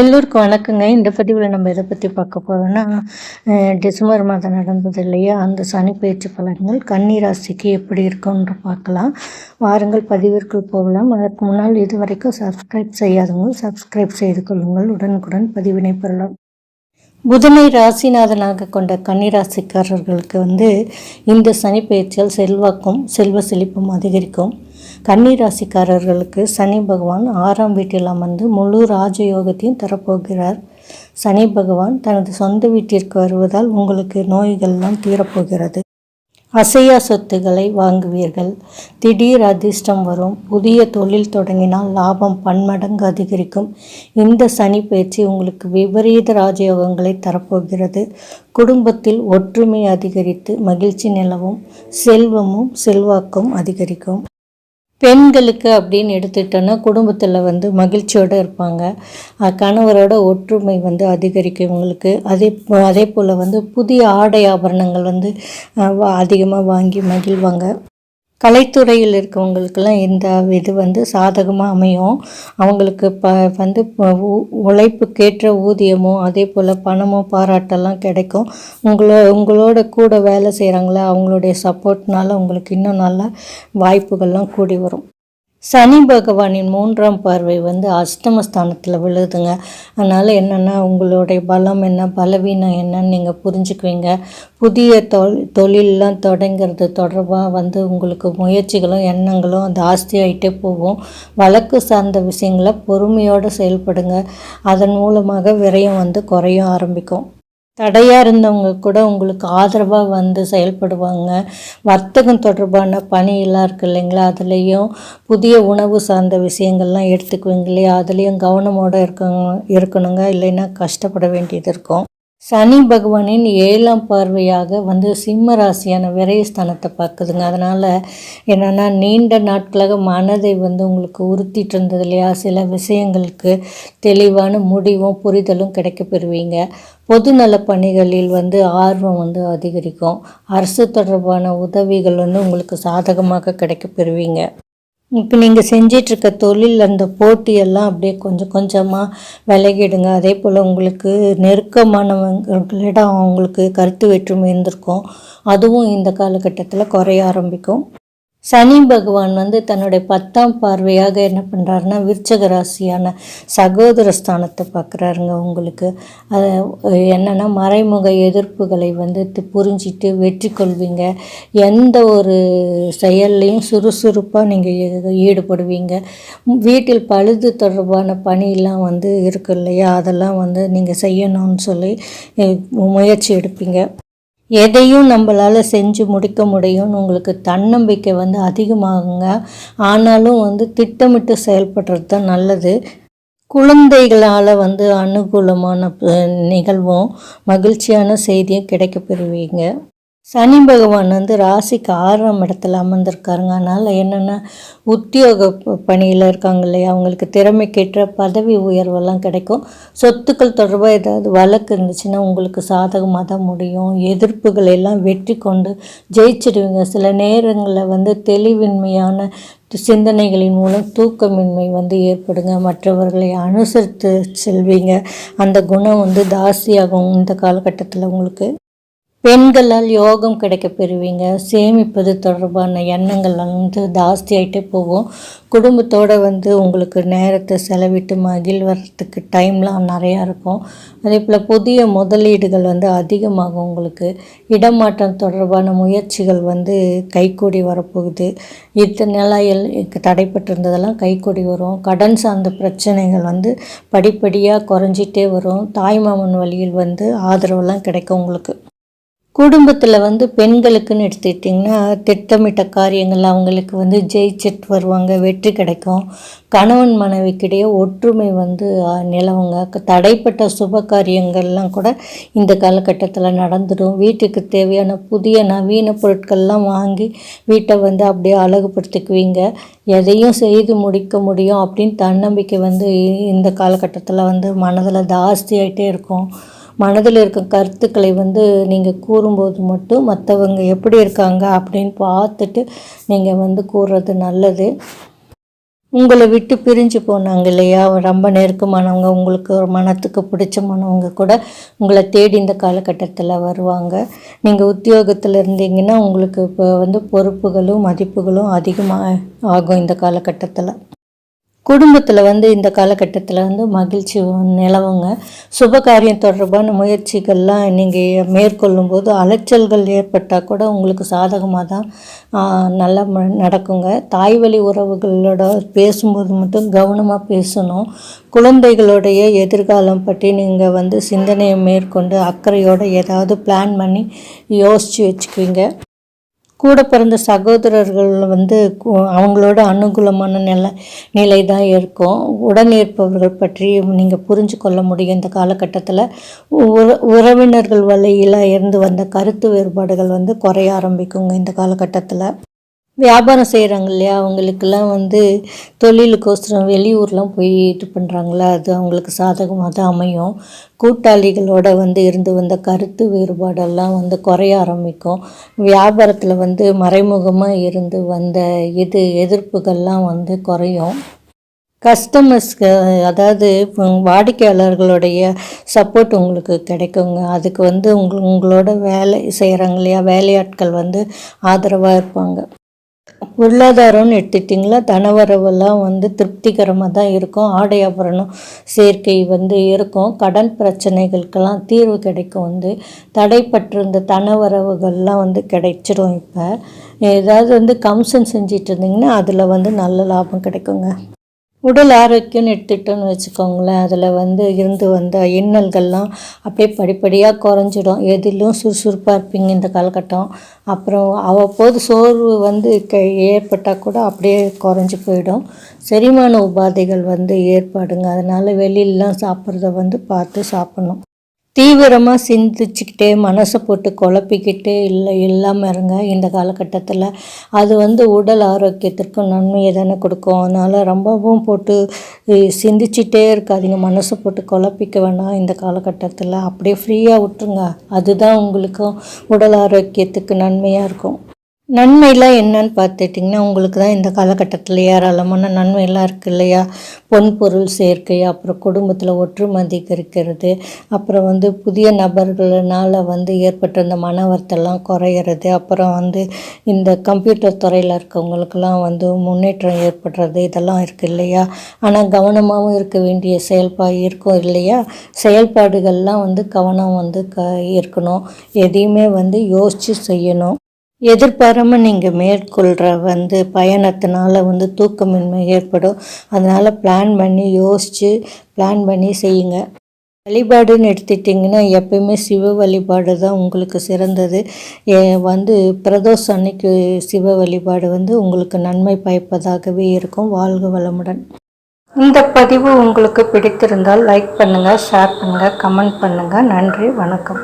எல்லோருக்கும் வணக்கங்க. இந்த பதிவில் நம்ம எதை பற்றி பார்க்க போகிறோம்னா டிசம்பர் மாதம் நடந்தது இல்லையா? அந்த சனி பயிற்சி பலன்கள் கன்னி ராசிக்கு எப்படி இருக்கும்னு பார்க்கலாம். வாருங்கள் பதிவிற்குள் போகலாம். அதற்கு முன்னால் இதுவரைக்கும் சப்ஸ்கிரைப் செய்யாதவங்க சப்ஸ்கிரைப் செய்து கொள்ளுங்கள். உடனுக்குடன் பதிவினை பெறலாம். புதனை ராசிநாதனாக கொண்ட கன்னிராசிக்காரர்களுக்கு வந்து இந்த சனி பயிற்சியால் செல்வாக்கும் செல்வ செழிப்பும் அதிகரிக்கும். கன்னிராசிக்காரர்களுக்கு சனி பகவான் ஆறாம் வீட்டில் அமர்ந்து முழு ராஜயோகத்தையும் தரப்போகிறார். சனி பகவான் தனது சொந்த வீட்டிற்கு வருவதால் உங்களுக்கு நோய்கள்லாம் தீரப்போகிறது. அசையா சொத்துக்களை வாங்குவீர்கள். திடீர் அதிர்ஷ்டம் வரும். புதிய தொழில் தொடங்கினால் லாபம் பன்மடங்கு அதிகரிக்கும். இந்த சனி பயிற்சி உங்களுக்கு விபரீத ராஜயோகங்களை தரப்போகிறது. குடும்பத்தில் ஒற்றுமை அதிகரித்து மகிழ்ச்சி நிலவும். செல்வமும் செல்வாக்கும் அதிகரிக்கும். பெண்களுக்கு அப்படின்னு எடுத்துட்டோன்னா குடும்பத்தில் வந்து மகிழ்ச்சியோடு இருப்பாங்க. கணவரோட ஒற்றுமை வந்து அதிகரிக்கும் இவங்களுக்கு. அதே அதே போல் வந்து புதிய ஆடை ஆபரணங்கள் வந்து அதிகமாக வாங்கி மகிழ்வாங்க. கலைத்துறையில் இருக்கவங்களுக்கெல்லாம் இந்த இது வந்து சாதகமாக அமையும். அவங்களுக்கு ப வந்து உழைப்புக்கேற்ற ஊதியமும் அதே போல் பணமும் பாராட்டெல்லாம் கிடைக்கும். உங்களோ உங்களோட கூட வேலை செய்கிறாங்களே அவங்களுடைய சப்போர்ட்னால உங்களுக்கு இன்னும் நல்ல வாய்ப்புகள்லாம் கூடி வரும். சனி பகவானின் மூன்றாம் பார்வை வந்து அஷ்டமஸ்தானத்தில் விழுதுங்க. அதனால் என்னென்னா உங்களுடைய பலம் என்ன பலவீனம் என்னன்னு நீங்கள் புரிஞ்சுக்குவீங்க. புதிய தொல் தொழிலெலாம் தொடங்கிறது தொடர்பாக வந்து உங்களுக்கு முயற்சிகளும் எண்ணங்களும் ஜாஸ்தியாயிட்டே போகும். வழக்கு சார்ந்த விஷயங்களை பொறுமையோடு செயல்படுங்க. அதன் மூலமாக விரயம் வந்து குறைய ஆரம்பிக்கும். தடையாக இருந்தவங்க கூட உங்களுக்கு ஆதரவாக வந்து செயல்படுவாங்க. வர்த்தகம் தொடர்பான பணியெல்லாம் இருக்கு இல்லைங்களா? அதுலேயும் புதிய உணவு சார்ந்த விஷயங்கள்லாம் எடுத்துக்குவீங்க இல்லையா? அதுலேயும் கவனமோடு இருக்கணும் இருக்கணுங்க. இல்லைன்னா கஷ்டப்பட வேண்டியது இருக்கும். சனி பகவானின் ஏழாம் பார்வையாக வந்து சிம்ம ராசியான விரயஸ்தானத்தை பார்க்குதுங்க. அதனால் என்னென்னா நீண்ட நாட்களாக மனதை வந்து உங்களுக்கு உறுத்திட்டு இருந்தது இல்லையா? சில விஷயங்களுக்கு தெளிவான முடிவும் புரிதலும் கிடைக்க பெறுவீங்க. பொதுநல பணிகளில் வந்து ஆர்வம் வந்து அதிகரிக்கும். அரசு தொடர்பான உதவிகள் வந்து உங்களுக்கு சாதகமாக கிடைக்க பெறுவீங்க. இப்போ நீங்கள் செஞ்சிட்ருக்க தொழில் அந்த போட்டியெல்லாம் அப்படியே கொஞ்சம் கொஞ்சமாக விலகிடுங்க. அதே போல் உங்களுக்கு நெருக்கமானவங்களிடம் அவங்களுக்கு கருத்து வேற்றுமை இருந்திருக்கும். அதுவும் இந்த காலகட்டத்தில் குறைய ஆரம்பிக்கும். சனி பகவான் வந்து தன்னுடைய பத்தாம் பார்வையாக என்ன பண்ணுறாருன்னா விருச்சக ராசியான சகோதர ஸ்தானத்தை பார்க்குறாருங்க உங்களுக்கு. அது என்னென்னா மறைமுக எதிர்ப்புகளை வந்து புரிஞ்சிட்டு வெற்றி கொள்வீங்க. எந்த ஒரு செயல்லையும் சுறுசுறுப்பாக நீங்கள் ஈடுபடுவீங்க. வீட்டில் பழுது தொடர்பான பணியெல்லாம் வந்து இருக்கு இல்லையா? அதெல்லாம் வந்து நீங்கள் செய்யணும்னு சொல்லி முயற்சி எடுப்பீங்க. எதையும் நம்மளால் செஞ்சு முடிக்க முடியும்னு உங்களுக்கு தன்னம்பிக்கை வந்து அதிகமாகுங்க. ஆனாலும் வந்து திட்டமிட்டு செயல்படுறது தான் நல்லது. குழந்தைகளால் வந்து அனுகூலமான நிகழ்வும் மகிழ்ச்சியான செய்தியும் கிடைக்க பெறுவீங்க. சனி பகவான் வந்து ராசிக்கு ஆறாம் இடத்துல அமர்ந்திருக்காருங்க. அதனால் என்னென்னா உத்தியோக பணியில் இருக்காங்க இல்லையா? அவங்களுக்கு திறமைக்கேற்ற பதவி உயர்வெல்லாம் கிடைக்கும். சொத்துக்கள் தொடர்பாக ஏதாவது வழக்கு இருந்துச்சுன்னா உங்களுக்கு சாதகமாக தான் முடியும். எதிர்ப்புகளை எல்லாம் வெற்றி கொண்டு ஜெயிச்சிடுவீங்க. சில நேரங்களில் வந்து தெளிவின்மையான சிந்தனைகளின் மூலம் தூக்கமின்மை வந்து ஏற்படுங்க. மற்றவர்களை அனுசரித்து செல்வீங்க. அந்த குணம் வந்து தாசியாகும் இந்த காலகட்டத்தில் உங்களுக்கு. பெண்களால் யோகம் கிடைக்க பெறுவீங்க. சேமிப்பது தொடர்பான எண்ணங்கள் வந்து ஜாஸ்தியாயிட்டே போகும். குடும்பத்தோடு வந்து உங்களுக்கு நேரத்தை செலவிட்டு மகிழ்வறதுக்கு டைம்லாம் நிறையா இருக்கும். அதே போல் புதிய முதலீடுகள் வந்து அதிகமாகும் உங்களுக்கு. இடமாற்றம் தொடர்பான முயற்சிகள் வந்து கைகூடி வரப்போகுது. இத்தனை நிலையில் தடைப்பட்டிருந்ததெல்லாம் கைகூடி வரும். கடன் சார்ந்த பிரச்சனைகள் வந்து படிப்படியாக குறைஞ்சிட்டே வரும். தாய்மாமன் வழியில் வந்து ஆதரவெல்லாம் கிடைக்கும் உங்களுக்கு. குடும்பத்தில் வந்து பெண்களுக்குன்னு எடுத்துக்கிட்டிங்கன்னா திட்டமிட்ட காரியங்கள் அவங்களுக்கு வந்து ஜெயிச்சிட்டு வருவாங்க வெற்றி கிடைக்கும். கணவன் மனைவிக்கிடையே ஒற்றுமை வந்து நிலவுங்க. தடைப்பட்ட சுப காரியங்கள்லாம் கூட இந்த காலகட்டத்தில் நடந்துடும். வீட்டுக்கு தேவையான புதிய நவீன பொருட்கள்லாம் வாங்கி வீட்டை வந்து அப்படியே அழகுபடுத்திக்குவீங்க. எதையும் செய்து முடிக்க முடியும் அப்படின்னு தன்னம்பிக்கை வந்து இந்த காலகட்டத்தில் வந்து மனதில் ஜாஸ்தியாயிட்டே இருக்கும். மனதில் இருக்க கருத்துக்களை வந்து நீங்கள் கூறும்போது மட்டும் மற்றவங்க எப்படி இருக்காங்க அப்படின்னு பார்த்துட்டு நீங்கள் வந்து கூறுறது நல்லது. உங்களை விட்டு பிரிஞ்சு போனாங்க இல்லையா? ரொம்ப நெருக்கமானவங்க உங்களுக்கு ஒரு மனத்துக்கு பிடிச்சமானவங்க கூட உங்களை தேடி இந்த காலகட்டத்தில் வருவாங்க. நீங்கள் உத்தியோகத்தில் இருந்தீங்கன்னா உங்களுக்கு இப்போ வந்து பொறுப்புகளும் மதிப்புகளும் அதிகமாக ஆகும் இந்த காலகட்டத்தில். குடும்பத்தில் வந்து இந்த காலகட்டத்தில் வந்து மகிழ்ச்சி நிலவுங்க. சுபகாரியம் தொடர்பான முயற்சிகள்லாம் நீங்கள் மேற்கொள்ளும் போது அலைச்சல்கள் ஏற்பட்டால் கூட உங்களுக்கு சாதகமாக தான் நல்லா ம- நடக்குங்க. தாய் வழி உறவுகளோட பேசும்போது மட்டும் கவனமாக பேசணும். குழந்தைகளுடைய எதிர்காலம் பற்றி நீங்கள் வந்து சிந்தனையை மேற்கொண்டு அக்கறையோடு ஏதாவது பிளான் பண்ணி யோசித்து வச்சுக்குவீங்க. கூட பிறந்த சகோதரர்கள் வந்து அவங்களோட அனுகூலமான நில நிலை தான் இருக்கும். உடனிருப்பவர்கள் பற்றி நீங்கள் புரிஞ்சு கொள்ள முடியும். இந்த காலகட்டத்தில் உற உறவினர்கள் வழியில் இருந்து வந்த கருத்து வேறுபாடுகள் வந்து குறைய ஆரம்பிக்குங்க இந்த காலகட்டத்தில். வியாபாரம் செய்கிறாங்க இல்லையா? அவங்களுக்கெல்லாம் வந்து தொழிலுக்கோசரம் வெளியூர்லாம் போய் இது பண்ணுறாங்களா அது அவங்களுக்கு சாதகமாக தான் அமையும். கூட்டாளிகளோட வந்து இருந்து வந்த கருத்து வேறுபாடெல்லாம் வந்து குறைய ஆரம்பிக்கும். வியாபாரத்தில் வந்து மறைமுகமாக இருந்து வந்த இது எதிர்ப்புகள்லாம் வந்து குறையும். கஸ்டமர்ஸ்க்கு அதாவது வாடிக்கையாளர்களுடைய சப்போர்ட் உங்களுக்கு கிடைக்குங்க. அதுக்கு வந்து உங்களோட வேலை செய்கிறாங்க இல்லையா? வேலையாட்கள் வந்து ஆதரவாக இருப்பாங்க. பொருளாதாரம்னு எடுத்துட்டிங்களா தனவரவெல்லாம் வந்து திருப்திகரமாக தான் இருக்கும். ஆடை ஆபரணம் சேர்க்கை வந்து இருக்கும். கடன் பிரச்சனைகளுக்கெல்லாம் தீர்வு கிடைக்கும். வந்து தடைப்பட்டிருந்த தனவரவுகள்லாம் வந்து கிடைச்சிரும் இப்போ. ஏதாவது வந்து கம்சன் செஞ்சிட்டு இருந்தீங்கன்னா அதில் வந்து நல்ல லாபம் கிடைக்குங்க. உடல் ஆரோக்கியம்னு எடுத்துட்டோன்னு வச்சுக்கோங்களேன். அதில் வந்து இருந்து வந்த இன்னல்கள்லாம் அப்படியே படிப்படியாக குறைஞ்சிடும். எதிலும் சுறுசுறுப்பாக இருப்பீங்க இந்த காலகட்டம். அப்புறம் அவ்வப்போது சோர்வு வந்து க ஏற்பட்டால் கூட அப்படியே குறைஞ்சி போயிடும். செரிமான உபாதைகள் வந்து ஏற்பாடுங்க. அதனால் வெளியிலலாம் சாப்பிட்றத வந்து பார்த்து சாப்பிட்ணும். தீவிரமாக சிந்திச்சுக்கிட்டே மனசை போட்டு குழப்பிக்கிட்டே இல்லை இல்லாமல் இருங்க. இந்த காலகட்டத்தில் அது வந்து உடல் ஆரோக்கியத்திற்கும் நன்மையை தானே கொடுக்கும். அதனால் ரொம்பவும் போட்டு சிந்திச்சிட்டே இருக்காதீங்க. மனசை போட்டு குழப்பிக்க வேணாம் இந்த காலகட்டத்தில். அப்படியே ஃப்ரீயாக விட்டுருங்க. அதுதான் உங்களுக்கும் உடல் ஆரோக்கியத்துக்கு நன்மையாக இருக்கும். நன்மைலாம் என்னன்னு பார்த்துட்டிங்கன்னா உங்களுக்கு தான் இந்த காலகட்டத்தில் ஏராளமான நன்மையெல்லாம் இருக்குது இல்லையா? பொன் பொருள் சேர்க்கை அப்புறம் குடும்பத்தில் ஒற்றுமை அதிகரிக்கிறது அப்புறம் வந்து புதிய நபர்களால் வந்து ஏற்பட்ட இந்த மன வருத்தம்லாம் குறையிறது அப்புறம் வந்து இந்த கம்ப்யூட்டர் துறையில் இருக்கவங்களுக்கெல்லாம் வந்து முன்னேற்றம் ஏற்படுறது இதெல்லாம் இருக்குது இல்லையா? ஆனால் கவனமாகவும் இருக்க வேண்டிய செயல்பா இருக்கும் இல்லையா? செயல்பாடுகள்லாம் வந்து கவனம் வந்து க இருக்கணும். எதையுமே வந்து யோசித்து செய்யணும். எதிர்பாராமல் நீங்கள் மேற்கொள்கிற வந்து பயணத்தினால வந்து தூக்கமின்மை ஏற்படும். அதனால் பிளான் பண்ணி யோசித்து பிளான் பண்ணி செய்யுங்க. வழிபாடுன்னு எடுத்துட்டிங்கன்னா எப்பயுமே சிவ வழிபாடு தான் உங்களுக்கு சிறந்தது. ஏ வந்து பிரதோஷம் அன்னைக்கு சிவ வழிபாடு வந்து உங்களுக்கு நன்மை பயப்பதாகவே இருக்கும். வாழ்க வளமுடன். இந்த பதிவு உங்களுக்கு பிடித்திருந்தால் லைக் பண்ணுங்கள் ஷேர் பண்ணுங்கள் கமெண்ட் பண்ணுங்கள் நன்றி வணக்கம்.